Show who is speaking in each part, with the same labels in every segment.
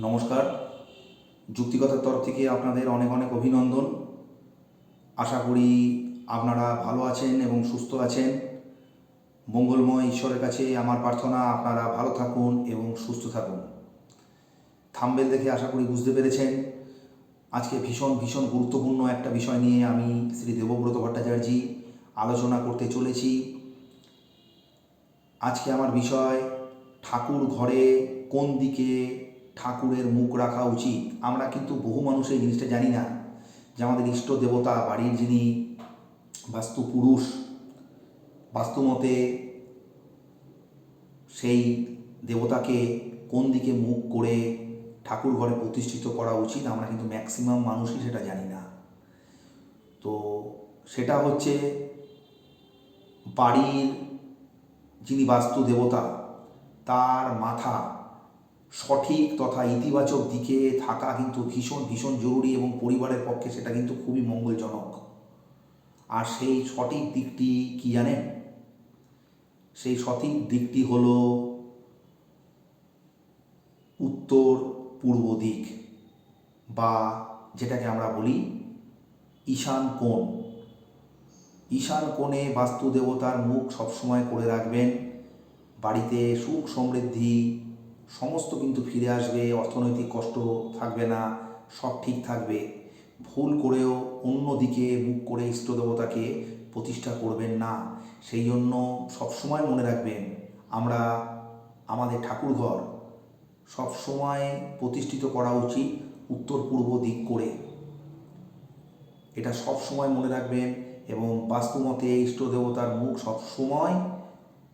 Speaker 1: নমস্কার। যুক্তিকতার তরফ থেকে আপনাদের অনেক অনেক অভিনন্দন। আশা করি আপনারা ভালো আছেন এবং সুস্থ আছেন। মঙ্গলময় ঈশ্বরের কাছে আমার প্রার্থনা, আপনারা ভালো থাকুন এবং সুস্থ থাকুন। থাম্বেল দেখে আশা করি বুঝতে পেরেছেন। আজকে ভীষণ ভীষণ গুরুত্বপূর্ণ একটা বিষয় নিয়ে আমি শ্রী দেবব্রত ভট্টাচার্য আলোচনা করতে চলেছি। আজকে আমার বিষয়, ঠাকুর ঘরে কোন দিকে ঠাকুরের মুখ রাখা উচিত। আমরা কিন্তু বহু মানুষ এই জিনিসটা জানি না যে আমাদের ইষ্ট দেবতা, বাড়ির যিনি বাস্তু পুরুষ বাস্তুমতে সেই দেবতাকে কোন দিকে মুখ করে ঠাকুর ঘরে প্রতিষ্ঠিত করা উচিত, আমরা কিন্তু ম্যাক্সিমাম মানুষই সেটা জানি না। তো সেটা হচ্ছে বাড়ির যিনি বাস্তু দেবতা, তার মাথা সঠিক তথা ইতিবাচক দিকে থাকা কিন্তু ভীষণ ভীষণ জরুরি এবং পরিবারের পক্ষে সেটা কিন্তু খুবই মঙ্গলজনক। আর সেই সঠিক দিকটি কি জানেন? সেই সঠিক দিকটি হল উত্তর পূর্ব দিক বা যেটাকে আমরা বলি ঈশান কোণ। ঈশান কোণে বাস্তু দেবতার মুখ সবসময় করে রাখবেন, বাড়িতে সুখ সমৃদ্ধি সমস্ত কিন্তু ফিরে আসবে, অর্থনৈতিক কষ্ট থাকবে না, সব ঠিক থাকবে। ভুল করেও অন্যদিকে মুখ করে ইষ্ট দেবতাকে প্রতিষ্ঠা করবেন না। সেই জন্য সবসময় মনে রাখবেন, আমরা আমাদের ঠাকুরঘর সবসময় প্রতিষ্ঠিত করা উচিত উত্তর পূর্ব দিক করে। এটা সব সময় মনে রাখবেন এবং বাস্তুমতে ইষ্ট দেবতার মুখ সব সময়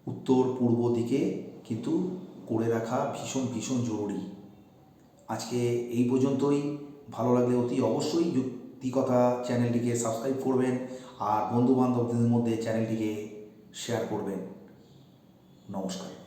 Speaker 1: উত্তর পূর্ব দিকে কিন্তু করে রাখা ভীষণ ভীষণ জরুরি। আজকে এই পর্যন্তই। ভালো লাগলে অতি অবশ্যই যুক্তিকথা চ্যানেলটিকে সাবস্ক্রাইব করবেন আর বন্ধুবান্ধবদের মধ্যে চ্যানেলটিকে শেয়ার করবেন। নমস্কার।